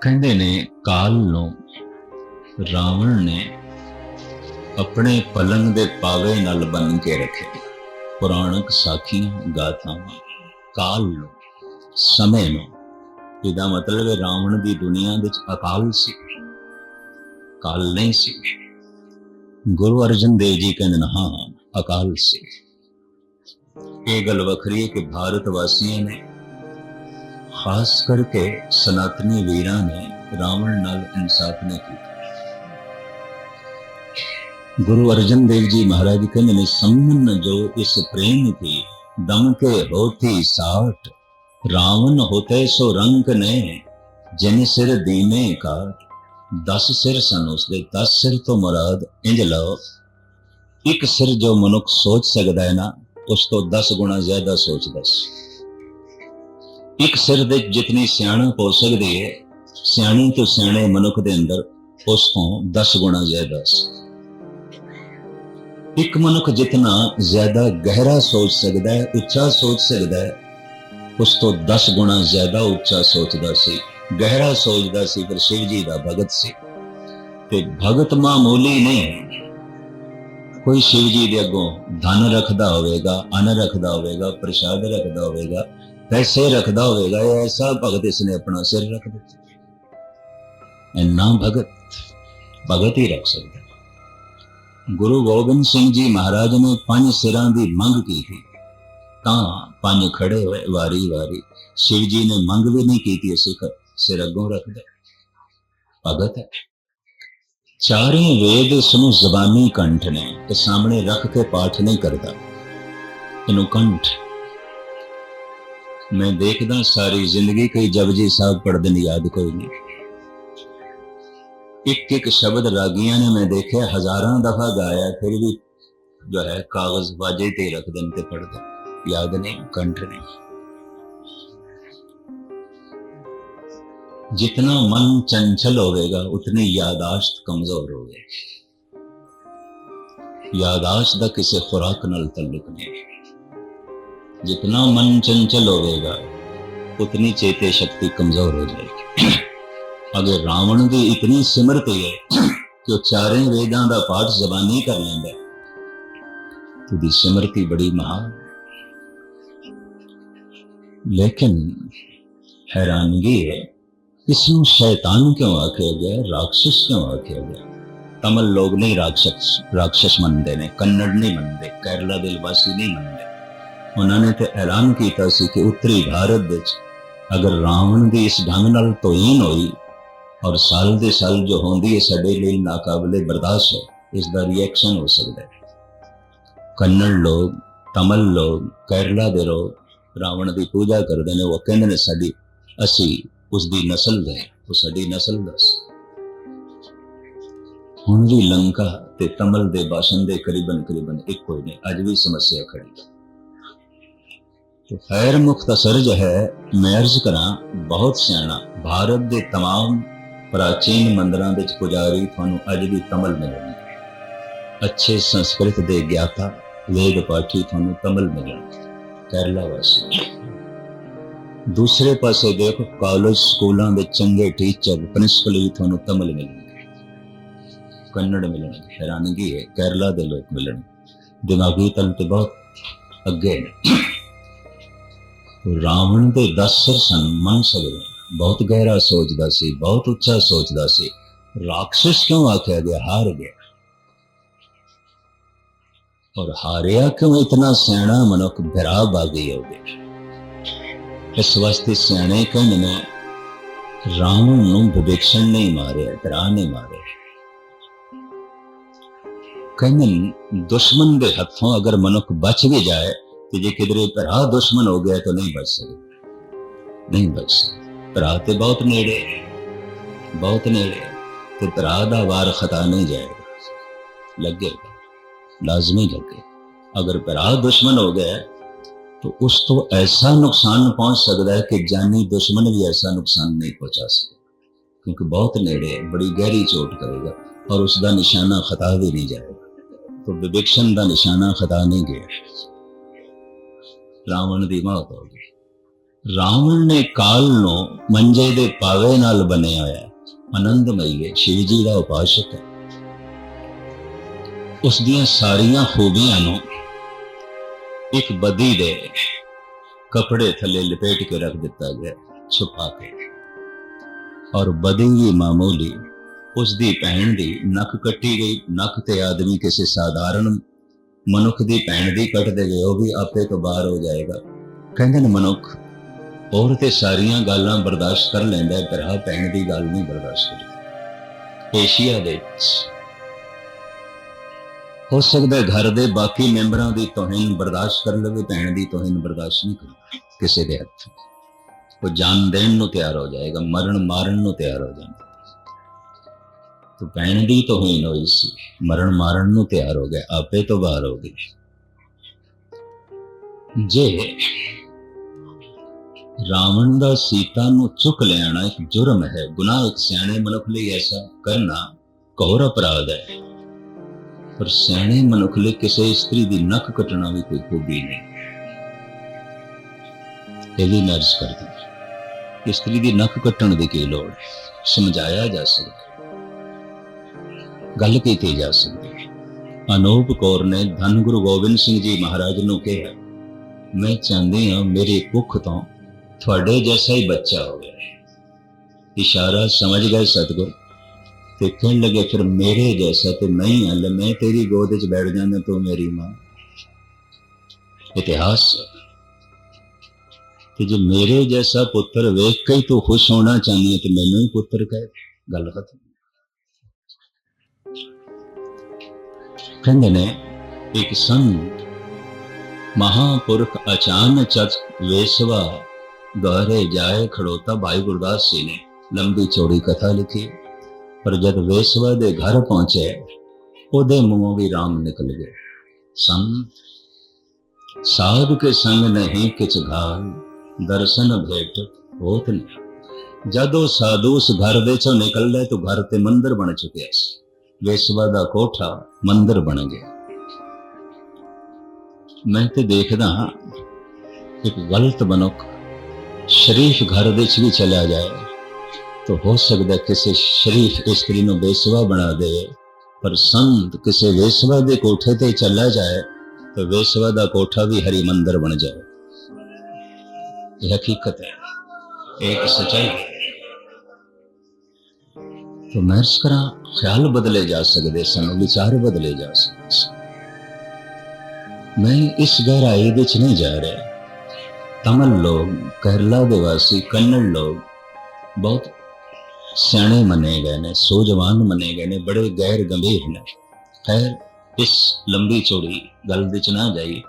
ਕਹਿੰਦੇ ਨੇ ਕਾਲ ਨੂੰ ਰਾਵਣ ਨੇ ਆਪਣੇ ਪਲੰਗ ਦੇ ਪਾਵੇ ਨਾਲ ਬੰਨ ਕੇ ਰੱਖਿਆ ਪੁਰਾਣਕ ਸਾਖੀਆਂ, ਗਾਥਾਵਾਂ, ਕਾਲ ਨੂੰ, ਸਮੇਂ ਨੂੰ, ਇਹਦਾ ਮਤਲਬ ਹੈ ਰਾਵਣ ਦੀ ਦੁਨੀਆ ਵਿੱਚ ਅਕਾਲ ਸੀ। ਕਾਲ ਨਹੀਂ ਸੀ। ਗੁਰੂ ਅਰਜਨ ਦੇਵ ਜੀ ਕਹਿੰਦੇ ਨੇ, ਹਾਂ, ਅਕਾਲ ਸੀ। ਇਹ ਗੱਲ ਵੱਖਰੀ ਹੈ ਕਿ ਭਾਰਤ ਵਾਸੀਆਂ ਨੇ ਖਾਸ ਕਰਕੇ ਸਨਾਤਨੀ ਵੀਰਾਂ ਨੇ ਰਾਵਣ ਨਾਲ ਇਨਸਾਫ ਨਹੀਂ ਕੀਤਾ। ਗੁਰੂ ਅਰਜਨ ਦੇਵ ਜੀ ਮਹਾਰਾਜ ਕਹਿੰਦੇ ਨੇ, ਸੰਮਨ ਜੋ ਇਸ ਪ੍ਰੇਮ ਕੀ ਦਮ ਕੇ ਹੋਤੀ ਸਾਟ, ਰਾਵਣ ਹੋਤੇ ਸੋ ਰੰਗ ਨੇ, ਜਿਨ ਸਿਰ ਦੀਨੇ ਕਾਟ 10 ਸਿਰ ਸਨ ਉਸਦੇ 10 ਸਿਰ ਤੋਂ ਮੁਰਾਦ ਇੰਜ ਲਓ। ਇੱਕ ਸਿਰ ਜੋ ਮਨੁੱਖ ਸੋਚ ਸਕਦਾ ਹੈ ਨਾ, ਉਸ ਤੋਂ 10 ਗੁਣਾ ਜ਼ਿਆਦਾ ਸੋਚਦਾ ਸੀ। ਇੱਕ ਸਿਰ ਦੇ ਜਿੰਨੀ ਸਿਆਣਪ ਹੋ ਸਕਦੀ ਹੈ, ਸਿਆਣੀ ਤੋਂ ਸਿਆਣੇ ਮਨੁੱਖ ਦੇ ਅੰਦਰ ਉਸ ਤੋਂ 10 ਗੁਣਾ ਜ਼ਿਆਦਾ ਇੱਕ ਮਨੁੱਖ ਜਿੰਨਾ ਜ਼ਿਆਦਾ ਗਹਿਰਾ ਸੋਚ ਸਕਦਾ ਹੈ, ਉੱਚਾ ਸੋਚ ਸਕਦਾ ਹੈ, ਉਸ ਤੋਂ 10 ਗੁਣਾ ਜ਼ਿਆਦਾ ਉੱਚਾ ਸੋਚਦਾ ਸੀ। ਗਹਿਰਾ ਸੋਚਦਾ ਸੀ ਪਰ ਸ਼ਿਵ ਜੀ ਦਾ ਭਗਤ ਸੀ। ਤੇ ਭਗਤ ਮਾਮੂਲੀ ਨਹੀਂ ਕੋਈ ਸ਼ਿਵ ਜੀ ਦੇ ਅੱਗੋਂ ਧਨ ਰੱਖਦਾ ਹੋਵੇਗਾ, ਅਨ ਰੱਖਦਾ ਹੋਵੇਗਾ, ਪ੍ਰਸ਼ਾਦ ਰੱਖਦਾ ਹੋਵੇਗਾ ਪੈਸੇ ਰੱਖਦਾ ਹੋਵੇਗਾ, ਇਹ ਐਸਾ ਭਗਤ ਇਸਨੇ ਆਪਣਾ ਸਿਰ ਰੱਖ ਦਿੱਤਾ। ਇੰਨਾ ਭਗਤ ਭਗਤ ਹੀ ਰੱਖ ਸਕਦਾ। ਗੁਰੂ ਗੋਬਿੰਦ ਸਿੰਘ ਜੀ ਮਹਾਰਾਜ ਨੇ ਪੰਜ ਸਿਰਾਂ ਦੀ ਮੰਗ ਕੀਤੀ। ਤਾਂ ਪੰਜ ਖੜੇ ਹੋਏ ਵਾਰੀ ਵਾਰੀ ਸ਼ਿਵ ਜੀ ਨੇ ਮੰਗ ਵੀ ਨਹੀਂ ਕੀਤੀ, ਅਸੀਂ ਸਿਰ ਅੱਗੋਂ ਰੱਖਦਾ। ਭਗਤ ਹੈ ਚਾਰੇ ਵੇਦ ਇਸ ਨੂੰ ਜ਼ਬਾਨੀ ਕੰਠ ਨੇ, ਤੇ ਸਾਹਮਣੇ ਰੱਖ ਕੇ ਪਾਠ ਨਹੀਂ ਕਰਦਾ। ਇਹਨੂੰ ਕੰਠ ਮੈਂ ਦੇਖਦਾ ਸਾਰੀ ਜ਼ਿੰਦਗੀ ਕਈ ਜਪਜੀ ਸਾਹਿਬ ਪੜ੍ਹਦੇ ਨੇ ਯਾਦ ਕੋਈ ਨਹੀਂ ਇੱਕ ਇੱਕ ਸ਼ਬਦ ਰਾਗੀਆਂ ਨੇ ਮੈਂ ਦੇਖਿਆ ਹਜ਼ਾਰਾਂ ਦਫਾ ਗਾਇਆ ਫਿਰ ਵੀ ਜੋ ਹੈ ਕਾਗਜ਼ ਵਾਜੇ ਤੇ ਰੱਖ ਦੇਣ ਤੇ ਪੜਦੇ ਯਾਦ ਨਹੀਂ ਕੰਠ ਨਹੀਂ जितना मन चंचल होवेगा उतनी यादाश्त कमजोर होगी यादाश्त ਦਾ ਕਿਸੇ ਖੁਰਾਕ ਨਾਲ ਤਾਲੁਕ ਨਹੀਂ जितना मन चंचल होवेगा उतनी चेते शक्ति कमजोर हो जाएगी अगर रावण की इतनी सिमरत है कि वो चारे वेदां का पाठ जबानी कर लेंदा तो सिमरती बड़ी महान लेकिन हैरानगी है इसमें शैतान क्यों आख्या गया राक्षस क्यों आख्या गया तमिल लोग नहीं राक्षस राक्षस मनते ने कन्नड़ नहीं मनते केरला दिलवासी नहीं मनते ਉਹਨਾਂ ਨੇ ਤੇ ਐਲਾਨ ਕੀਤਾ ਸੀ ਕਿ ਉੱਤਰੀ ਭਾਰਤ ਵਿੱਚ ਅਗਰ ਰਾਵਣ ਦੀ ਇਸ ਢੰਗ ਨਾਲ ਤੋਹੀਨ ਹੋਈ ਔਰ ਸਾਲ ਦੇ ਸਾਲ ਜੋ ਹੁੰਦੀ ਹੈ ਸਾਡੇ ਲਈ ਨਾਕਾਬਲੇ ਬਰਦਾਸ਼ਤ ਹੈ, ਇਸ ਦਾ ਰਿਐਕਸ਼ਨ ਹੋ ਸਕਦਾ ਹੈ। ਕੰਨੜ ਲੋਕ, ਤਮਲ ਲੋਕ, ਕੇਰਲਾ ਦੇ ਲੋਕ ਰਾਵਣ ਦੀ ਪੂਜਾ ਕਰਦੇ ਨੇ, ਉਹ ਕਹਿੰਦੇ ਨੇ ਸਾਡੀ ਅਸੀਂ ਉਸ ਦੀ ਨਸਲ ਦੇ ਉਹ ਸਾਡੀ ਨਸਲ ਦਾ ਹੁਣ ਵੀ ਲੰਕਾ ਤੇ ਤਮਲ ਦੇ ਬਾਸ਼ਨ ਦੇ ਕਰੀਬਨ ਕਰੀਬਨ ਇੱਕੋ ਹੀ ਨੇ, ਅੱਜ ਵੀ ਸਮੱਸਿਆ ਖੜੀ ਹੈ। तो खैर मुख्तसर जो है मैं अर्ज करा बहुत ਸਿਆਣਾ ਭਾਰਤ ਦੇ तमाम ਪ੍ਰਾਚੀਨ ਮੰਦਰਾਂ ਵਿੱਚ ਪੁਜਾਰੀ ਤੁਹਾਨੂੰ ਅੱਜ ਵੀ ਤਮਲ ਮਿਲਣਗੇ ਅੱਛੇ ਸੰਸਕ੍ਰਿਤ ਦੇ ਗਿਆਤਾ ਵੇਦ ਪਾਠੀ ਤੁਹਾਨੂੰ ਤਮਲ ਮਿਲਣਗੇ ਕੇਰਲਾ ਵਾਸੀ ਦੂਸਰੇ ਪਾਸੇ ਦੇਖੋ ਕਾਲਜ ਸਕੂਲਾਂ ਦੇ ਚੰਗੇ ਟੀਚਰ ਪ੍ਰਿੰਸੀਪਲ ਵੀ ਤੁਹਾਨੂੰ ਤਮਲ ਮਿਲਣਗੇ ਕੰਨੜ ਮਿਲਣਗੇ ਹੈਰਾਨਗੀ ਹੈ ਕੇਰਲਾ ਦੇ ਲੋਕ ਮਿਲਣਗੇ ਦਿਮਾਗੀ ਤਲ ਤੇ ਬਹੁਤ ਅੱਗੇ ਨੇ ਰਾਵਣ ਦੇ 10 ਸਿਰ ਸਨ ਮੰਨ ਸਕਦੇ ਬਹੁਤ ਗਹਿਰਾ ਸੋਚਦਾ ਸੀ ਬਹੁਤ ਉੱਚਾ ਸੋਚਦਾ ਸੀ। ਰਾਖਸ਼ ਕਿਉਂ ਆਖਿਆ ਗਿਆ? ਹਾਰ ਗਿਆ। ਔਰ ਹਾਰਿਆ ਕਿਉਂ? ਇਤਨਾ ਸਿਆਣਾ ਮਨੁੱਖ ਭਰਾ ਬਾਗੀ ਹੋ ਗਿਆ। ਇਸ ਵਾਸਤੇ ਸਿਆਣੇ ਕਹਿੰਦੇ ਨੇ? ਰਾਵਣ ਨੂੰ ਵਿਵੇਕਸ਼ਨ ਨਹੀਂ ਮਾਰਿਆ ਡਰਾ ਨਹੀਂ ਮਾਰਿਆ। ਕਹਿੰਦੇ ਨੇ, ਦੁਸ਼ਮਣ ਦੇ ਹੱਥੋਂ ਅਗਰ ਮਨੁੱਖ ਬਚ ਵੀ ਜਾਏ ਤੇ ਜੇ ਕਿਧਰੇ ਭਰਾ ਦੁਸ਼ਮਣ ਹੋ ਗਿਆ ਤਾਂ ਨਹੀਂ ਬਚ ਸਕਦਾ ਨਹੀਂ ਬਚ ਸਕਦਾ ਭਰਾ ਤੇ ਬਹੁਤ ਨੇੜੇ ਹੈ, ਬਹੁਤ ਨੇੜੇ ਹੈ, ਤੇ ਭਰਾ ਦਾ ਵਾਰ ਖਤਾ ਨਹੀਂ ਜਾਏਗਾ ਲੱਗੇਗਾ ਲਾਜ਼ਮੀ ਲੱਗੇ ਅਗਰ ਭਰਾ ਦੁਸ਼ਮਣ ਹੋ ਗਿਆ तो उस तो ऐसा नुकसान पहुंच सकता है कि जानी दुश्मन भी ऐसा नुकसान नहीं पहुंचा सकता क्योंकि बहुत नेड़े है बड़ी गहरी चोट करेगा और उसका निशाना खता भी नहीं जाएगा तो विवेक्षण का निशाना खता नहीं गया ਰਾਵਣ ਦੀ ਮੌਤ ਹੋ ਗਈ। ਰਾਵਣ ਨੇ ਕਾਲ ਨੂੰ ਮੰਜੇ ਦੇ ਪਾਵੇ ਨਾਲ ਬਣਿਆ ਹੋਇਆ ਆਨੰਦਮਈ ਹੈ, ਸ਼ਿਵ ਜੀ ਦਾ ਉਪਾਸ਼ਕ ਹੈ। ਉਸ ਦੀਆਂ ਸਾਰੀਆਂ ਖੂਬੀਆਂ ਨੂੰ ਇੱਕ ਬਦੀ ਦੇ ਕਪੜੇ ਥੱਲੇ ਲਪੇਟ ਕੇ ਰੱਖ ਦਿੱਤਾ ਗਿਆ ਛੁਪਾ ਕੇ। ਔਰ ਬਦੀ ਮਾਮੂਲੀ, ਉਸ ਦੀ ਭੈਣ ਦੀ ਨੱਕ ਕੱਟੀ ਗਈ। ਨੱਕ ਤੇ ਆਦਮੀ ਕਿਸੇ ਸਾਧਾਰਨ ਮਨੁੱਖ ਦੀ ਭੈਣ ਦੀ ਕੱਟ ਗਏ, ਉਹ ਵੀ ਆਪੇ ਤੋਂ ਬਾਹਰ ਹੋ ਜਾਏਗਾ। ਕਹਿੰਦੇ ਨੇ, ਮਨੁੱਖ ਔਰ ਤੇ ਸਾਰੀਆਂ ਗੱਲਾਂ ਬਰਦਾਸ਼ਤ ਕਰ ਲੈਂਦਾ ਹੈ, ਪਰ ਆ ਭੈਣ ਦੀ ਗੱਲ ਨਹੀਂ ਬਰਦਾਸ਼ਤ ਕਰਦਾ ਏਸ਼ੀਆ ਦੇ ਹੋ ਸਕਦਾ ਘਰ ਦੇ ਬਾਕੀ ਮੈਂਬਰਾਂ ਦੀ ਤੋਹੀਨ ਬਰਦਾਸ਼ਤ ਕਰ ਲਵੇ, ਭੈਣ ਦੀ ਤੋਹੀਨ ਬਰਦਾਸ਼ਤ ਨਹੀਂ ਕਰਦਾ ਕਿਸੇ ਦੇ ਹੱਥ। ਉਹ ਜਾਨ ਦੇਣ ਨੂੰ ਤਿਆਰ ਹੋ ਜਾਏਗਾ, ਮਰਨ ਮਾਰਨ ਨੂੰ ਤਿਆਰ ਹੋ ਜਾਂਦਾ ਪੈਣ ਦੀ ਤੋਹੀਨ ਹੋਈ ਸੀ। ਮਰਨ ਮਾਰਨ ਨੂੰ ਤਿਆਰ ਹੋ ਗਿਆ, ਆਪੇ ਤੋਂ ਬਾਹਰ ਹੋ ਗਈ। ਜੇ ਰਾਵਣ ਦਾ ਸੀਤਾ ਨੂੰ ਚੁੱਕ ਲੈਣਾ ਇੱਕ ਜੁਰਮ ਹੈ, ਗੁਨਾਹ ਇੱਕ ਸਿਆਣੇ ਮਨੁੱਖ ਲਈ ਐਸਾ ਕਰਨਾ ਘੋਰ ਅਪਰਾਧ ਹੈ। ਪਰ ਸਿਆਣੇ ਮਨੁੱਖ ਲਈ ਕਿਸੇ ਇਸਤਰੀ ਦੀ ਨੱਕ ਕੱਟਣਾ ਵੀ ਕੋਈ ਖੂਬੀ ਨਹੀਂ। ਇਹ ਵੀ ਨਰਸ ਕਰਦੀ ਇਸਤਰੀ ਦੀ ਨੱਕ ਕੱਟਣ ਦੀ ਕੀ ਲੋੜ ਸਮਝਾਇਆ ਜਾ ਸਕਦਾ ਗੱਲ ਕੀਤੀ ਜਾ ਸਕਦੀ ਹੈ। ਅਨੂਪ ਕੌਰ ਨੇ ਧੰਨ ਗੁਰੂ ਗੋਬਿੰਦ ਸਿੰਘ ਜੀ ਮਹਾਰਾਜ ਨੂੰ ਕਿਹਾ, ਮੈਂ ਚਾਹੁੰਦੀ ਹਾਂ ਮੇਰੇ ਕੁੱਖ ਤੋਂ ਤੁਹਾਡੇ ਜੈਸਾ ਹੀ ਬੱਚਾ ਹੋਵੇ। ਇਸ਼ਾਰਾ ਸਮਝ ਗਏ ਸਤਿਗੁਰ ਤੇ ਕਹਿਣ ਲੱਗੇ, ਫਿਰ ਮੇਰੇ ਜੈਸਾ ਤੇ ਨਹੀਂ ਹੈ ਮੈਂ ਤੇਰੀ ਗੋਦ ਵਿੱਚ ਬੈਠ ਜਾਂਦਾ, ਤੂੰ ਮੇਰੀ ਮਾਂ। ਇਤਿਹਾਸ ਤੇ ਜੇ ਮੇਰੇ ਜੈਸਾ ਪੁੱਤਰ ਵੇਖ ਕੇ ਤੂੰ ਖੁਸ਼ ਹੋਣਾ ਚਾਹੁੰਦੀ ਹੈ ਤੇ ਮੈਨੂੰ ਹੀ ਪੁੱਤਰ ਕਹੇ ਗੱਲ ਖਤਮ। ਕਹਿੰਦੇ ਨੇ ਇੱਕ ਸੰਤ ਮਹਾਪੁਰਖ ਅਚਾਨਕ ਚਤ ਵੇਸਵਾ ਦੁਆਰੇ ਜਾਏ ਖੜੋਤਾ ਭਾਈ ਗੁਰਦਾਸ ਜੀ ਨੇ ਲੰਬੀ ਚੌੜੀ ਕਥਾ ਲਿਖੀ ਪਰ ਜਦ ਵੇਸਵਾ ਦੇ ਘਰ ਪਹੁੰਚੇ ਉਹਦੇ ਮੂੰਹੋਂ ਵੀ ਰਾਮ ਨਿਕਲ ਗਏ ਸੰਤ ਸਾਧ ਕੇ ਸੰਗ ਨਹੀਂ ਕਿਛ ਘਾਲ ਦਰਸ਼ਨ ਭੇਟ ਹੋਤ ਨਹੀਂ ਜਦੋਂ ਸਾਧੂ ਉਸ ਘਰ ਦੇ ਚੋਂ ਨਿਕਲਦਾ ਤਾਂ ਘਰ ਤੇ ਮੰਦਰ ਬਣ ਚੁੱਕਿਆ ਸੀ ਵੇਸਵਾ ਦਾ ਕੋਠਾ ਮੰਦਰ ਬਣ ਗਿਆ। ਮੈਂ ਤੇ ਦੇਖਦਾ ਹਾਂ, ਇੱਕ ਗਲਤ ਮਨੁੱਖ ਸ਼ਰੀਫ ਘਰ ਦੇ ਵਿੱਚ ਵੀ ਚਲਾ ਜਾਏ ਤਾਂ ਹੋ ਸਕਦਾ ਕਿਸੇ ਸ਼ਰੀਫ ਇਸਤਰੀ ਨੂੰ ਵੇਸਵਾ ਬਣਾ ਦੇ ਪਰ ਸੰਤ ਕਿਸੇ ਵੇਸਵਾ ਦੇ ਕੋਠੇ ਤੇ ਚਲਾ ਜਾਏ ਤਾਂ ਵੇਸਵਾ ਦਾ ਕੋਠਾ ਵੀ ਹਰੀ ਮੰਦਰ ਬਣ ਜਾਏ ਇਹ ਹਕੀਕਤ ਹੈ। ਇੱਕ ਸਚਾਈ ਤੋਂ ਮੈਂ ਇਸ ਤਰ੍ਹਾਂ ਖਿਆਲ ਬਦਲੇ ਜਾ ਸਕਦੇ ਸਨ, ਵਿਚਾਰ ਬਦਲੇ ਜਾ ਸਕਦੇ ਸਨ। ਮੈਂ ਇਸ ਗਹਿਰਾਈ ਵਿੱਚ ਨਹੀਂ ਜਾ ਰਿਹਾ। ਤਮਲ ਲੋਕ, ਕੇਰਲਾ ਦੇ ਵਾਸੀ ਕੰਨੜ ਲੋਕ ਬਹੁਤ ਸਿਆਣੇ ਮੰਨੇ ਗਏ ਨੇ ਸੋਜਵਾਨ ਮੰਨੇ ਗਏ ਨੇ, ਬੜੇ ਗੈਰ ਗੰਭੀਰ ਨੇ। ਖੈਰ, ਇਸ ਲੰਬੀ ਚੋੜੀ ਗੱਲ ਵਿੱਚ ਨਾ ਜਾਈ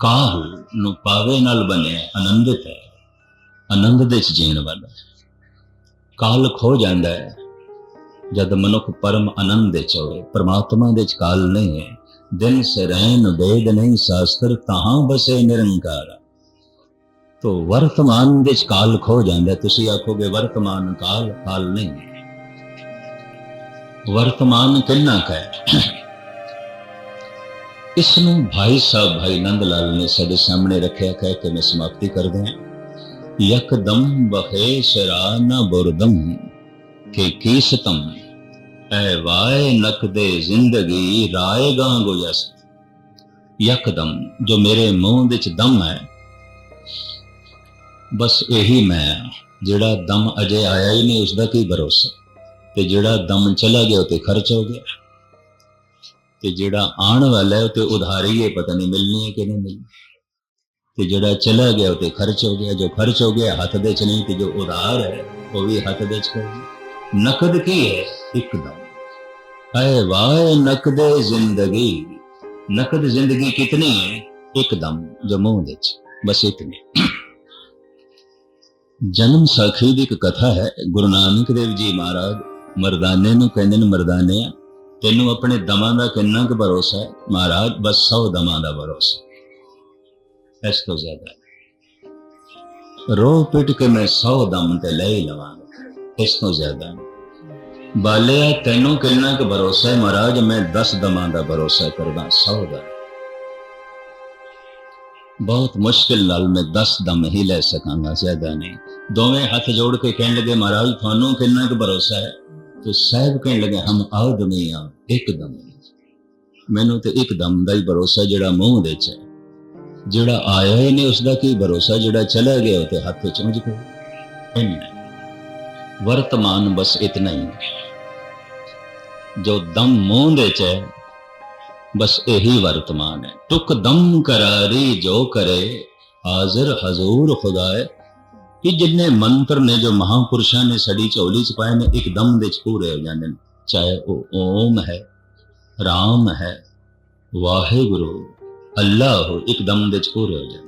ਕਾਹ ਨੂੰ ਪਾਵੇ ਨਾਲ ਬਣਿਆ ਆਨੰਦਿਤ ਹੈ। ਆਨੰਦ ਦੇ ਜੀਣ ਵਾਲਾ। ਕਾਲ ਖੋ ਜਾਂਦਾ ਹੈ। ਜਦ ਮਨੁੱਖ ਪਰਮ ਆਨੰਦ ਦੇ ਚ ਹੋਵੇ ਪ੍ਰਮਾਤਮਾ ਦੇ ਚ ਕਾਲ ਨਹੀਂ ਹੈ, ਦਿਨ ਸੇ ਵੇਦ ਨਹੀਂ, ਸ਼ਾਸਤਰ ਤਹਾਂ ਬਸੇ ਨਿਰੰਕਾਰ। ਤੋ ਵਰਤਮਾਨ ਦੇ ਚ ਕਾਲ ਖੋ ਜਾਂਦਾ, ਤੁਸੀਂ ਆਖੋਗੇ ਵਰਤਮਾਨ ਕਾਲ ਕਾਲ ਨਹੀਂ ਹੈ। ਵਰਤਮਾਨ ਕਿੰਨਾ ਕਾ ਹੈ? ਇਸ ਨੂੰ ਭਾਈ ਸਾਹਿਬ, ਭਾਈ ਨੰਦ ਲਾਲ ਨੇ ਸਾਡੇ ਸਾਹਮਣੇ ਰੱਖਿਆ, ਕਹਿ ਕੇ ਮੈਂ ਸਮਾਪਤੀ ਕਰਦੇ ਹਾਂ। ਯਕਦਮ ਬਖੇ ਸ਼ਰਾ ਨਾ ਬੁਰਦਮ ਕਿ ਕੀਸਤਮ ਐ ਵਾਏ ਨਕਦੇ ਜ਼ਿੰਦਗੀ ਰਾਏਗਾ ਗੋਇਸ ਯਕਦਮ ਜੋ ਮੇਰੇ ਮੂੰਹ ਵਿੱਚ ਦਮ ਹੈ, ਬਸ ਇਹੀ ਮੈਂ ਜਿਹੜਾ ਦਮ ਅਜੇ ਆਇਆ ਹੀ ਨਹੀਂ ਉਸ ਦਾ ਕੀ ਭਰੋਸਾ? ਤੇ ਜਿਹੜਾ ਦਮ ਚਲਾ ਗਿਆ, ਉਹ ਤੇ ਖਰਚ ਹੋ ਗਿਆ। ਤੇ ਜਿਹੜਾ ਆਉਣ ਵਾਲਾ ਹੈ, ਉਹ ਤੇ ਉਧਾਰੀ ਹੈ, ਪਤਾ ਨਹੀਂ ਮਿਲਣੀ ਹੈ ਕਿ ਨਹੀਂ ਮਿਲਣੀ। ਤੇ ਜਿਹੜਾ ਚਲਾ ਗਿਆ, ਉਹ ਤੇ ਖਰਚ ਹੋ ਗਿਆ। ਜੋ ਖਰਚ ਹੋ ਗਿਆ, ਹੱਥ ਦੇ ਚ ਨਹੀਂ, ਤੇ ਜੋ ਉਧਾਰ ਹੈ, ਉਹ ਵੀ ਹੱਥ ਦੇ ਚ ਹੋ ਗਿਆ ਨਕਦ ਕੀ ਹੈ? ਇੱਕਦਮ ਐ ਵਾਏ ਨਕਦ ਜ਼ਿੰਦਗੀ। ਨਕਦ ਜ਼ਿੰਦਗੀ ਕਿਤਨੀ ਹੈ? ਇੱਕਦਮ ਜੋ ਮੂੰਹ ਦੇ ਚ ਬਸ ਇਤਨੀ। ਜਨਮ ਸਾਖੀ ਦੀ ਇੱਕ ਕਥਾ ਹੈ, ਗੁਰੂ ਨਾਨਕ ਦੇਵ ਜੀ ਮਹਾਰਾਜ ਮਰਦਾਨੇ ਨੂੰ ਕਹਿੰਦੇ ਨੇ ਮਰਦਾਨਿਆ ਤੈਨੂੰ ਆਪਣੇ ਦਮਾਂ ਦਾ ਕਿੰਨਾ ਕੁ ਭਰੋਸਾ ਹੈ? ਮਹਾਰਾਜ, ਬਸ 100 ਦਮਾਂ ਦਾ ਭਰੋਸਾ। ਇਸ ਤੋਂ ਜ਼ਿਆਦਾ। ਰੋ ਪਿਟ ਕੇ ਮੈਂ 100 ਦਮ ਤੇ ਲੈ ਹੀ ਲਵਾਂਗਾ। ਇਸ ਤੋਂ ਜ਼ਿਆਦਾ ਬਾਲਿਆ ਤੈਨੂੰ ਕਿੰਨਾ ਕੁ ਭਰੋਸਾ ਹੈ ਮਹਾਰਾਜ? ਮੈਂ 10 ਦਮਾਂ ਦਾ ਭਰੋਸਾ ਕਰਦਾ 100 ਦਾ। ਬਹੁਤ ਮੁਸ਼ਕਿਲ ਨਾਲ ਮੈਂ 10 ਦਮ ਹੀ ਲੈ ਸਕਾਂਗਾ, ਜ਼ਿਆਦਾ ਨਹੀਂ। ਦੋਵੇਂ ਹੱਥ ਜੋੜ ਕੇ ਕਹਿਣ ਲੱਗੇ, ਮਹਾਰਾਜ, ਤੁਹਾਨੂੰ ਕਿੰਨਾ ਕੁ ਭਰੋਸਾ ਹੈ? ਤੇ ਸਾਹਿਬ ਕਹਿਣ ਲੱਗੇ, ਹਮ ਆਦਮੀ ਆ ਇੱਕਦਮ ਮੈਨੂੰ ਤੇ ਇੱਕਦਮ ਦਾ ਹੀ ਭਰੋਸਾ ਜਿਹੜਾ ਮੂੰਹ ਦੇ ਚ ਹੈ। ਜਿਹੜਾ ਆਇਆ ਹੀ ਨਹੀਂ ਉਸ ਦਾ ਕੀ ਭਰੋਸਾ? ਜਿਹੜਾ ਚਲਾ ਗਿਆ, ਉਹ ਤੇ ਹੱਥ ਚੁੰਝ ਗਿਆ ਇੰਨਾ। ਵਰਤਮਾਨ ਬਸ ਇਤਨਾ ਹੀ। ਹੈ ਜੋ ਦਮ ਮੂੰਹ ਦੇ ਚ ਹੈ, ਬਸ ਇਹੀ ਵਰਤਮਾਨ ਹੈ। ਟੁਕ ਦਮ ਕਰਾਰੀ ਹਾਜ਼ਰ ਹਜ਼ੂਰ ਖੁਦਾਏ। ਇਹ ਜਿੰਨੇ ਮੰਤਰ ਨੇ ਜੋ ਮਹਾਪੁਰਸ਼ਾਂ ਨੇ ਸੜੀ ਝੋਲੀ ਚ ਪਾਏ ਨੇ ਇੱਕਦਮ ਦੇ ਚ ਪੂਰੇ ਹੋ ਜਾਂਦੇ ਨੇ। ਚਾਹੇ ਉਹ ਓਮ ਹੈ, ਰਾਮ ਹੈ, ਵਾਹਿਗੁਰੂ, ਅੱਲਾਹ ਹੋ ਇੱਕਦਮ ਦੇ ਚ ਪੂਰੇ ਹੋ ਜਾਂਦੇ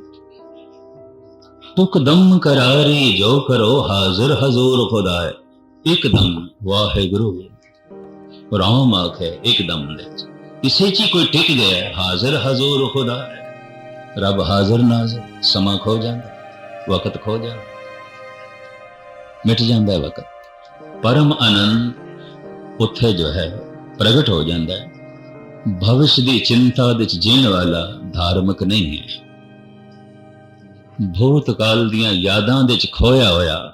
ਟੁਕ ਕਰਾਰੀ ਜੋ ਕਰੋ ਹਾਜ਼ਰ ਹਜ਼ੂਰ ਖੁਦਾਏ ਇੱਕਦਮ ਵਾਹਿਗੁਰੂ ਰਾਮ ਆਖੇ ਇੱਕਦਮ ਦੇ ਇਸੇ ਚ ਕੋਈ ਟਿਕ ਗਿਆ ਹਾਜ਼ਰ ਹਜ਼ੂਰ ਖੁਦਾ ਹੈ। ਰੱਬ ਹਾਜ਼ਰ ਨਾਜ਼ਰ ਸਮਾਂ ਖੋ ਜਾਂਦਾ ਵਕਤ ਖੋ ਜਾਂਦਾ ਮਿਟ ਜਾਂਦਾ ਹੈ ਵਕਤ ਪਰਮ ਆਨੰਦ ਉੱਥੇ ਜੋ ਹੈ ਪ੍ਰਗਟ ਹੋ ਜਾਂਦਾ ਹੈ ਭਵਿਸ਼ ਦੀ ਚਿੰਤਾ ਵਿੱਚ ਜੀਣ ਵਾਲਾ ਧਾਰਮਿਕ ਨਹੀਂ ਹੈ ਭੂਤਕਾਲ ਦੀਆਂ ਯਾਦਾਂ ਵਿੱਚ ਖੋਇਆ ਹੋਇਆ।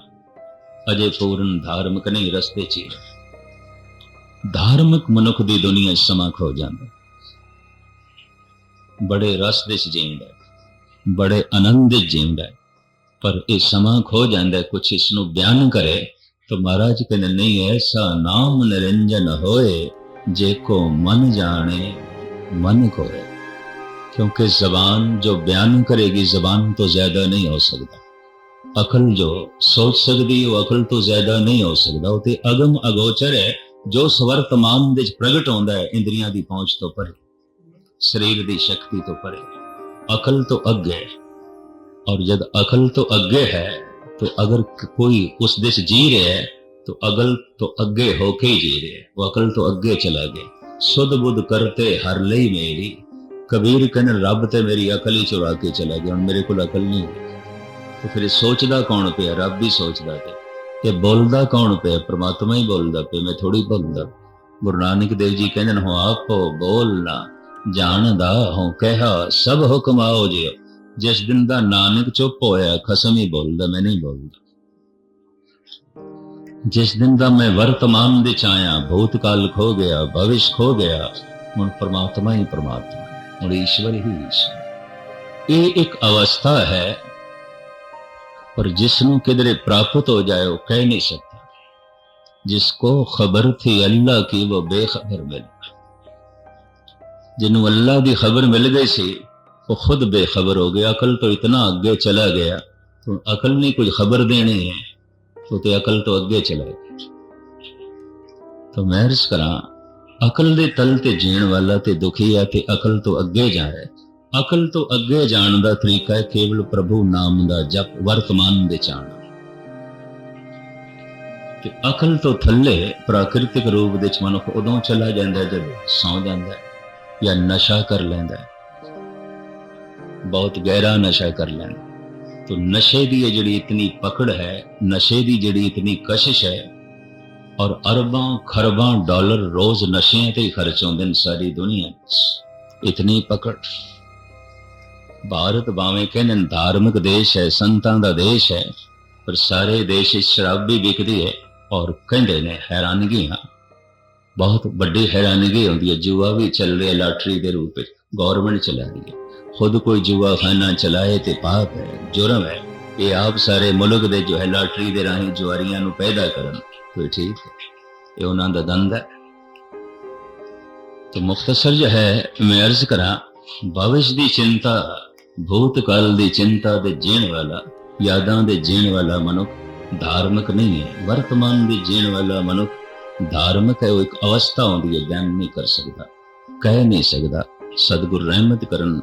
ਅਜੇ ਪੂਰਨ ਧਾਰਮਿਕ ਨਹੀਂ ਰਸਤੇ 'ਚ ਹੀ। ਧਾਰਮਿਕ ਮਨੁੱਖ ਦੀ ਦੁਨੀਆ ਸਮਾਂ ਖੋ ਜਾਂਦਾ। ਬੜੇ ਰਸ ਦੇ 'ਚ ਜੀਂਦਾ ਬੜੇ ਆਨੰਦ 'ਚ ਜੀਂਦਾ ਪਰ ਇਹ ਸਮਾਂ ਖੋ ਜਾਂਦਾ ਕੁਛ ਇਸ ਨੂੰ ਬਿਆਨ ਕਰੇ ਤਾਂ ਮਹਾਰਾਜ ਕਹਿੰਦੇ, ਨਹੀਂ, ਐਸਾ ਨਾਮ ਨਿਰੰਜਨ ਹੋਏ, ਜੇ ਕੋ ਮਨ ਜਾਣੇ, ਮਨ ਕੋਏ। ਕਿਉਂਕਿ ਜ਼ਬਾਨ ਜੋ ਬਿਆਨ ਕਰੇਗੀ ਜ਼ਬਾਨ ਤੋਂ ਜ਼ਿਆਦਾ ਨਹੀਂ ਹੋ ਸਕਦਾ ਅਕਲ ਜੋ ਸੋਚ ਸਕਦੀ ਉਹ ਅਕਲ ਤੋਂ ਜ਼ਿਆਦਾ ਨਹੀਂ ਹੋ ਸਕਦਾ ਉਹ ਤੇ ਅਗਮ ਅਗੋਚਰ ਹੈ ਜੋ ਸਵਰਤਮਾਨ ਵਿੱਚ ਪ੍ਰਗਟ ਹੁੰਦਾ ਹੈ ਇੰਦਰੀਆਂ ਦੀ ਪਹੁੰਚ ਤੋਂ ਪਰੇ ਸਰੀਰ ਦੀ ਸ਼ਕਤੀ ਤੋਂ ਪਰੇ ਅਕਲ ਤੋਂ ਅੱਗੇ ਹੈ। ਔਰ ਜਦ ਅਕਲ ਤੋਂ ਅੱਗੇ ਹੈ तो अगर क- कोई उस देश जी रहे है तो अगल तो अगे होके ही जी रहे है वो अकल तो अगे चला गया सुध बुध करते हर लई मेरी ਕਬੀਰ ਕਹਿੰਦੇ, ਰੱਬ ਤੇ ਮੇਰੀ ਅਕਲ ਹੀ ਚੁਰਾ ਕੇ ਚਲਾ ਗਿਆ, ਹੁਣ ਮੇਰੇ ਕੋਲ ਅਕਲ ਨਹੀਂ ਤੇ ਫਿਰ ਸੋਚਦਾ ਕੌਣ ਪਿਆ? ਰੱਬ ਹੀ ਸੋਚਦਾ ਪਿਆ। ਕਿ ਬੋਲਦਾ ਕੌਣ ਪਿਆ? ਪ੍ਰਮਾਤਮਾ ਹੀ ਬੋਲਦਾ ਪਿਆ, ਮੈਂ ਥੋੜੀ ਬੋਲਦਾ। ਗੁਰੂ ਨਾਨਕ ਦੇਵ ਜੀ ਕਹਿੰਦੇ ਨੇ ਹੋ ਆਪੋ ਬੋਲਣਾ ਜਾਣਦਾ ਹੋ ਕਹਿਆ, ਸਭ ਹੁਕਮ ਆਓ ਜੇ ਜਿਸ ਦਿਨ ਦਾ ਨਾਨਕ ਚੁੱਪ ਹੋਇਆ, ਖਸਮ ਹੀ ਬੋਲਦਾ, ਮੈਂ ਨਹੀਂ ਬੋਲਦਾ। ਜਿਸ ਦਿਨ ਦਾ ਮੈਂ ਵਰਤਮਾਨ ਦੇ ਛਾਇਆ ਭੂਤਕਾਲ ਖੋ ਗਿਆ, ਭਵਿਸ਼ ਖੋ ਗਿਆ, ਹੁਣ ਪ੍ਰਮਾਤਮਾ ਹੀ ਪਰਮਾਤਮਾ। और ईश्वर ही ईश्वर। ये एक अवस्था है, पर जिसनों किधरे प्राप्त हो जाए, वो कह नहीं सकता। जिसको खबर थी अल्लाह की, वो बेखबर मिल जिन्हों अल्लाह की खबर मिल गई सी, वो खुद बेखबर हो गया। अकल तो इतना अगे चला गया तो अकल ने कुछ खबर देनी है तो ते अकल तो अगे चला गया। तो मैं करा ਅਕਲ ਦੇ ਤਲ ਤੇ ਜੀਣ ਵਾਲਾ ਤੇ ਦੁਖੀ ਆ ਤੇ ਅਕਲ ਤੋਂ ਅੱਗੇ ਜਾ ਰਿਹਾ ਅਕਲ ਤੋਂ ਅੱਗੇ ਜਾਣ ਦਾ ਤਰੀਕਾ ਹੈ ਕੇਵਲ ਪ੍ਰਭੂ ਨਾਮ ਦਾ ਜਪ, ਵਰਤਮਾਨ ਦੇ ਚਾਣ। ਤੇ ਅਕਲ ਤੋਂ ਥੱਲੇ ਪ੍ਰਾਕਿਰਤਿਕ ਰੂਪ ਦੇ ਵਿੱਚ ਮਨੁੱਖ ਉਦੋਂ ਚਲਾ ਜਾਂਦਾ ਜਦ ਸੌ ਜਾਂਦਾ ਜਾਂ ਨਸ਼ਾ ਕਰ ਲੈਂਦਾ ਬਹੁਤ ਗਹਿਰਾ ਨਸ਼ਾ ਕਰ ਲੈਂਦਾ ਤੋ ਨਸ਼ੇ ਦੀ ਜਿਹੜੀ ਇਤਨੀ ਪਕੜ ਹੈ, ਨਸ਼ੇ ਦੀ ਜਿਹੜੀ ਇਤਨੀ ਕਸ਼ਿਸ਼ ਹੈ ਔਰ ਅਰਬਾਂ, ਖਰਬਾਂ, ਡਾਲਰ ਰੋਜ਼ ਨਸ਼ਿਆਂ ਤੇ ਹੀ ਖਰਚ ਹੁੰਦੇ ਨੇ ਸਾਰੀ ਦੁਨੀਆ ਪਕੜ। ਭਾਰਤ ਭਾਵੇਂ ਕਹਿੰਦੇ ਨੇ ਧਾਰਮਿਕ ਦੇਸ਼ ਹੈ, ਸੰਤਾਂ ਦਾ ਦੇਸ਼ ਹੈ, ਪਰ ਸਾਰੇ ਦੇਸ਼ ਵਿੱਚ ਸ਼ਰਾਬ ਵੀ ਵਿਕਦੀ ਹੈ ਔਰ ਕਹਿੰਦੇ ਨੇ ਹੈਰਾਨਗੀ ਹਾਂ। ਬਹੁਤ ਵੱਡੀ ਹੈਰਾਨਗੀ ਹੁੰਦੀ ਹੈ, ਜੂਆ ਵੀ ਚੱਲ ਰਿਹਾ ਲਾਟਰੀ ਦੇ ਰੂਪ ਵਿੱਚ ਗਵਰਨਮੈਂਟ ਚਲਾ ਰਹੀ ਹੈ। ਖੁਦ ਕੋਈ ਜੂਆ ਖਾਨਾ ਚਲਾਏ ਤੇ ਪਾਪ ਹੈ, ਜੁਰਮ ਹੈ। ਇਹ ਆਪ ਸਾਰੇ ਮੁਲਕ ਦੇ ਜੋ ਹੈ ਲਾਟਰੀ ਦੇ ਰਾਹੀਂ ਜੁਆਰੀਆਂ ਨੂੰ ਪੈਦਾ ਕਰਨ। ਕੋਈ ਠੀਕ ਹੈ। ਇਹ ਉਹਨਾਂ ਦਾ ਦੰਦ ਹੈ। ਮੁਖਤਸਰ ਜੋ ਹੈ, ਮੈਂ ਅਰਜ਼ ਕਰਾਂ, ਭਵਿਸ਼ ਦੀ ਚਿੰਤਾ, ਭੂਤਕਾਲ ਦੀ ਚਿੰਤਾ ਦੇ ਜੀਣ ਵਾਲਾ, ਯਾਦਾਂ ਦੇ ਜੀਣ ਵਾਲਾ ਮਨੁੱਖ ਧਾਰਮਿਕ ਨਹੀਂ ਹੈ। ਵਰਤਮਾਨ ਦੇ ਜੀਣ ਵਾਲਾ ਮਨੁੱਖ ਧਾਰਮਿਕ ਹੈ, ਉਹ ਇੱਕ ਅਵਸਥਾ ਹੁੰਦੀ ਹੈ ਬਿਆਨ ਨਹੀਂ ਕਰ ਸਕਦਾ, ਕਹਿ ਨਹੀਂ ਸਕਦਾ। ਸਤਿਗੁਰ ਰਹਿਮਤ ਕਰਨ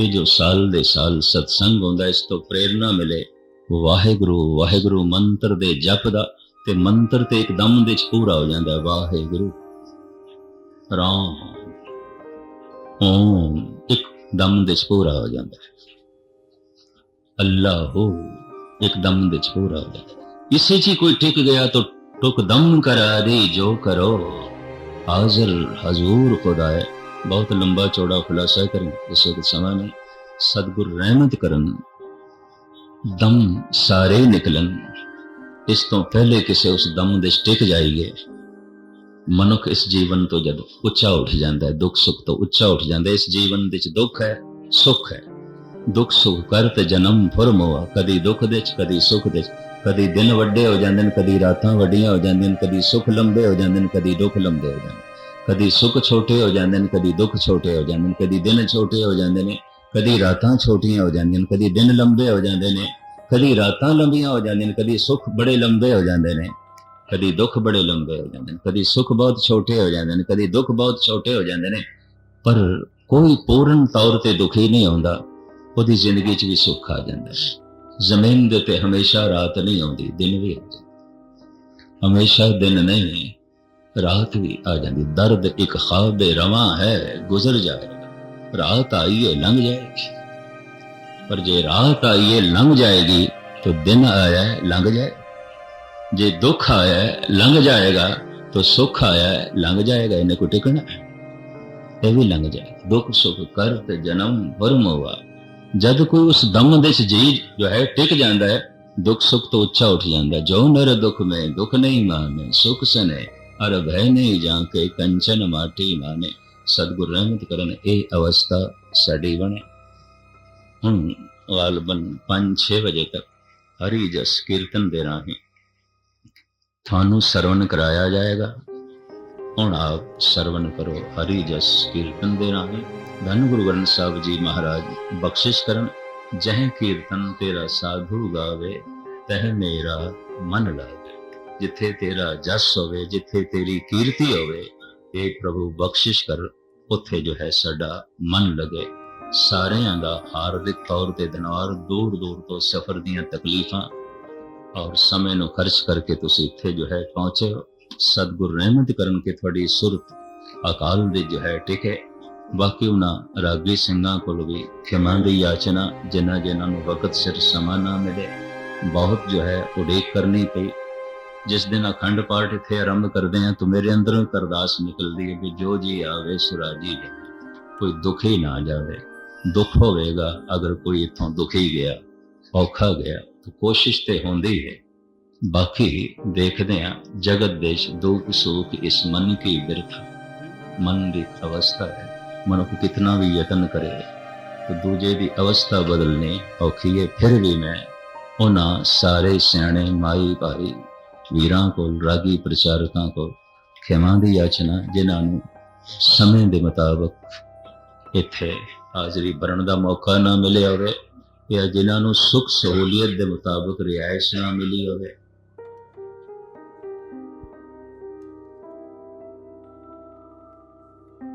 ਇਹ ਜੋ ਸਾਲ ਦੇ ਸਾਲ ਸਤਸੰਗ ਹੁੰਦਾ, ਇਸ ਤੋਂ ਪ੍ਰੇਰਣਾ ਮਿਲੇ। ਵਾਹਿਗੁਰੂ ਵਾਹਿਗੁਰੂ ਮੰਤਰ ਦੇ ਜਪ ਦਾ ਤੇ ਮੰਤਰ ਤੇ ਇੱਕਦਮ ਦੇ ਚ ਪੂਰਾ ਹੋ ਜਾਂਦਾ ਵਾਹਿਗੁਰੂ। ਰਾਮ। ਓਮ। ਇੱਕ ਦਮ ਦੇ ਚ ਪੂਰਾ ਹੋ ਜਾਂਦਾ ਹੈ। ਅੱਲਾਹੂ। ਇੱਕਦਮ ਦੇ ਚ ਪੂਰਾ ਹੋ ਜਾਂਦਾ ਇਸੇ ਚ ਕੋਈ ਟਿਕ ਗਿਆ ਤਾਂ ਟੁਕ ਦਮ ਕਰਾ ਦੇ, ਜੋ ਕਰੋ। ਹਾਜ਼ਰ ਹਜ਼ੂਰ ਖੁਦਾ ਹੈ। ਬਹੁਤ ਲੰਬਾ ਚੌੜਾ ਖੁਲਾਸਾ ਕरें ਇਸ ਵਕਤ ਸਮਾਂ ਨਹੀਂ। ਸਤਿਗੁਰ ਰਹਿਮਤ ਕਰਨ। ਦਮ ਸਾਰੇ ਨਿਕਲਣ। ਇਸ ਤੋਂ ਪਹਿਲੇ ਕਿਸੇ ਉਸ ਦਮ ਦੇ ਸਟਿਕ ਜਾਈਏ। ਮਨੁੱਖ ਇਸ ਜੀਵਨ ਤੋਂ ਜਦ ਉੱਚਾ ਉੱਠ ਜਾਂਦਾ ਹੈ, ਦੁੱਖ ਸੁੱਖ ਤੋਂ ਉੱਚਾ ਉੱਠ ਜਾਂਦਾ ਇਸ ਜੀਵਨ ਵਿੱਚ ਦੁੱਖ ਹੈ, ਸੁੱਖ ਹੈ। ਦੁੱਖ ਸੁੱਖ ਕਰਤ ਜਨਮ ਫਰਮੋਆ ਕਦੀ ਦੁੱਖ ਦੇ ਚ ਕਦੀ ਸੁੱਖ ਦੇ ਚ ਕਦੀ ਦਿਨ ਵੱਡੇ ਹੋ ਜਾਂਦੇ ਨੇ, ਕਦੀ ਰਾਤਾਂ ਵੱਡੀਆਂ ਹੋ ਜਾਂਦੀਆਂ ਨੇ, ਕਦੀ ਸੁੱਖ ਲੰਬੇ ਹੋ ਜਾਂਦੇ ਨੇ, ਕਦੀ ਦੁੱਖ ਲੰਬੇ ਹੋ ਜਾਂਦੇ ਨੇ। ਕਦੀ ਸੁੱਖ ਛੋਟੇ ਹੋ ਜਾਂਦੇ ਨੇ, ਕਦੀ ਦੁੱਖ ਛੋਟੇ ਹੋ ਜਾਂਦੇ ਨੇ, ਕਦੀ ਦਿਨ ਛੋਟੇ ਹੋ ਜਾਂਦੇ ਨੇ, ਕਦੀ ਰਾਤਾਂ ਛੋਟੀਆਂ ਹੋ ਜਾਂਦੀਆਂ ਨੇ, ਕਦੀ ਦਿਨ ਲੰਬੇ ਹੋ ਜਾਂਦੇ ਨੇ। ਕਦੀ ਰਾਤਾਂ ਲੰਬੀਆਂ ਹੋ ਜਾਂਦੀਆਂ ਨੇ, ਕਦੀ ਸੁੱਖ ਬੜੇ ਲੰਬੇ ਹੋ ਜਾਂਦੇ ਨੇ, ਕਦੀ ਦੁੱਖ ਬੜੇ ਲੰਬੇ ਹੋ ਜਾਂਦੇ ਨੇ, ਕਦੀ ਸੁੱਖ ਬਹੁਤ ਛੋਟੇ ਹੋ ਜਾਂਦੇ ਨੇ, ਕਦੀ ਦੁੱਖ ਬਹੁਤ ਛੋਟੇ ਹੋ ਜਾਂਦੇ ਨੇ, ਪਰ ਕੋਈ ਪੂਰਨ ਤੌਰ ਤੇ ਦੁਖੀ ਨਹੀਂ ਹੁੰਦਾ, ਉਹਦੀ ਜ਼ਿੰਦਗੀ 'ਚ ਵੀ ਸੁੱਖ ਆ ਜਾਂਦਾ ਹੈ। ਜ਼ਮੀਨ ਦੇ ਉੱਤੇ ਹਮੇਸ਼ਾ ਰਾਤ ਨਹੀਂ ਆਉਂਦੀ, ਦਿਨ ਵੀ ਆਉਂਦਾ ਹਮੇਸ਼ਾ ਦਿਨ ਨਹੀਂ, ਰਾਤ ਵੀ ਆ ਜਾਂਦੀ। ਦਰਦ ਇੱਕ ਖਾਬ ਰਵਾਂ ਹੈ, ਗੁਜ਼ਰ ਜਾਏਗਾ ਰਾਤ ਆਈਏ ਲੰਘ ਜਾਏਗੀ। ਪਰ ਜੇ ਰਾਤ ਆਈਏ ਲੰਘ ਜਾਏਗੀ तो दिन आया है लंघ जाए जे दुख आया है लंघ जाएगा तो सुख आया है लंघ जाएगा इन्हें को टिकना है ਇਹ ਵੀ ਲੰਘ ਜਾਏ ਦੁੱਖ ਸੁੱਖ ਕਰ ਤੇ ਜਨਮ ਵਰਮ ਹੋਆ ਜਦ ਕੋਈ ਉਸ ਦਮ ਦੇ ਚ ਜੀ ਜੋ ਹੈ ਟਿਕ ਜਾਂਦਾ ਹੈ ਦੁੱਖ ਸੁੱਖ ਤੋਂ ਉੱਚਾ ਉੱਠ ਜਾਂਦਾ ਹੈ। ਜੋ ਨਰ ਦੁੱਖ ਮੈਂ ਦੁੱਖ ਨਹੀਂ ਮਾਨੇ ਸੁਖ ਸਨੇ ਅਰ ਭੈ ਨਹੀਂ ਜਾਂ ਕੇ ਕੰਚਨ ਮਾਟੀ ਮਾਨੇ ਸਤਿਗੁਰ ਰਹਿਮਤ ਕਰਨ ਇਹ ਅਵਸਥਾ ਸਾਡੀ ਬਣੇ ਹੁਣ ਗਾਲਬਨ 5-6 ਵਜੇ ਤੱਕ ਹਰੀ ਜਸ ਕੀਰਤਨ ਦੇ ਰਾਹੀਂ ਤੁਹਾਨੂੰ ਸਰਵਨ ਕਰਾਇਆ ਜਾਏਗਾ ਹੁਣ ਆਪ ਸਰਵਨ ਕਰੋ ਹਰੀ ਜਸ ਕੀਰਤਨ ਦੇ ਰਾਹੀਂ ਧੰਨ ਗੁਰੂ ਗ੍ਰੰਥ ਸਾਹਿਬ ਜੀ ਮਹਾਰਾਜ ਬਖਸ਼ਿਸ਼ ਕਰਨ ਜਹ ਕੀਰਤਨ ਤੇਰਾ ਸਾਧੂ ਗਾਵੇ ਤਹ ਮੇਰਾ ਮਨ ਲਾਵੇ ਜਿੱਥੇ ਤੇਰਾ ਜਸ ਹੋਵੇ ਜਿੱਥੇ ਤੇਰੀ ਕੀਰਤੀ ਹੋਵੇ ਇਹ ਪ੍ਰਭੂ ਬਖਸ਼ਿਸ਼ ਕਰ ਉੱਥੇ ਜੋ ਹੈ ਸਾਡਾ ਮਨ ਲਗੇ ਸਾਰਿਆਂ ਦਾ ਹਾਰਦਿਕ ਤੌਰ ਤੇ ਦਿਨਾਰ ਦੂਰ ਦੂਰ ਤੋਂ ਸਫ਼ਰ ਦੀਆਂ ਤਕਲੀਫਾਂ ਔਰ ਸਮੇਂ ਨੂੰ ਖਰਚ ਕਰਕੇ ਤੁਸੀਂ ਇੱਥੇ ਜੋ ਹੈ ਪਹੁੰਚੇ ਹੋ। ਸਤਿਗੁਰ ਰਹਿਮਤ ਕਰਨ ਕਿ ਤੁਹਾਡੀ ਸੁਰਤ ਅਕਾਲ ਦੇ ਜੋ ਹੈ ਟਿਕੇ। ਬਾਕੀ ਉਹਨਾਂ ਰਾਗੀ ਸਿੰਘਾਂ ਕੋਲ ਵੀ ਖਿਮਾ ਦੀ ਯਾਚਨਾ, ਜਿਨ੍ਹਾਂ ਜਿਨ੍ਹਾਂ ਨੂੰ ਵਕਤ ਸਿਰ ਸਮਾਂ ਨਾ ਮਿਲੇ, ਬਹੁਤ ਜੋ ਹੈ ਉਡੀਕ ਕਰਨੀ ਪਈ। ਜਿਸ ਦਿਨ ਅਖੰਡ ਪਾਠ ਇੱਥੇ ਆਰੰਭ ਕਰਦੇ ਹਾਂ, ਤਾਂ ਮੇਰੇ ਅੰਦਰੋਂ ਇੱਕ ਅਰਦਾਸ ਨਿਕਲਦੀ ਹੈ ਕਿ ਜੋ ਜੀ ਆਵੇ ਸੁਰਾਜੀ ਜਾਏ ਕੋਈ ਦੁਖੀ ਨਾ ਜਾਵੇ। ਦੁੱਖ ਹੋਵੇਗਾ, ਅਗਰ ਕੋਈ ਇਥੋਂ ਦੁਖੀ ਗਿਆ, ਔਖਾ ਗਿਆ, ਤਾਂ ਕੋਸ਼ਿਸ਼ ਤੇ ਹੁੰਦੀ ਹੈ। ਬਾਕੀ ਦੇਖਦੇ ਹਾਂ, ਜਗਤ ਦੇਸ਼ ਦੁੱਖ ਸੁੱਖ ਇਸ ਮਨ ਕੀ ਬਿਰਥਾ, ਮਨ ਦੀ ਅਵਸਥਾ ਹੈ। ਮਨੁੱਖ ਕਿਤਨਾ ਵੀ ਯਤਨ ਕਰੇ, ਤਾਂ ਦੂਜੇ ਦੀ ਅਵਸਥਾ ਬਦਲਣੀ ਔਖੀ ਹੈ। ਫਿਰ ਵੀ ਮੈਂ ਉਹਨਾਂ ਸਾਰੇ ਸਿਆਣੇ, ਮਾਈ ਭਾਈ ਵੀਰਾਂ ਕੋਲ, ਰਾਗੀ ਪ੍ਰਚਾਰਕਾਂ ਕੋਲ ਖਿਮਾ ਦੀ ਯਾਚਨਾ, ਜਿਨ੍ਹਾਂ ਨੂੰ ਸਮੇਂ ਦੇ ਮੁਤਾਬਕ ਇੱਥੇ ਹਾਜ਼ਰੀ ਭਰਨ ਦਾ ਮੌਕਾ ਨਾ ਮਿਲਿਆ ਹੋਵੇ ਜਾਂ ਜਿਨ੍ਹਾਂ ਨੂੰ ਸੁੱਖ ਸਹੂਲੀਅਤ ਦੇ ਮੁਤਾਬਕ ਰਿਹਾਇਸ਼ ਨਾ ਮਿਲੀ ਹੋਵੇ।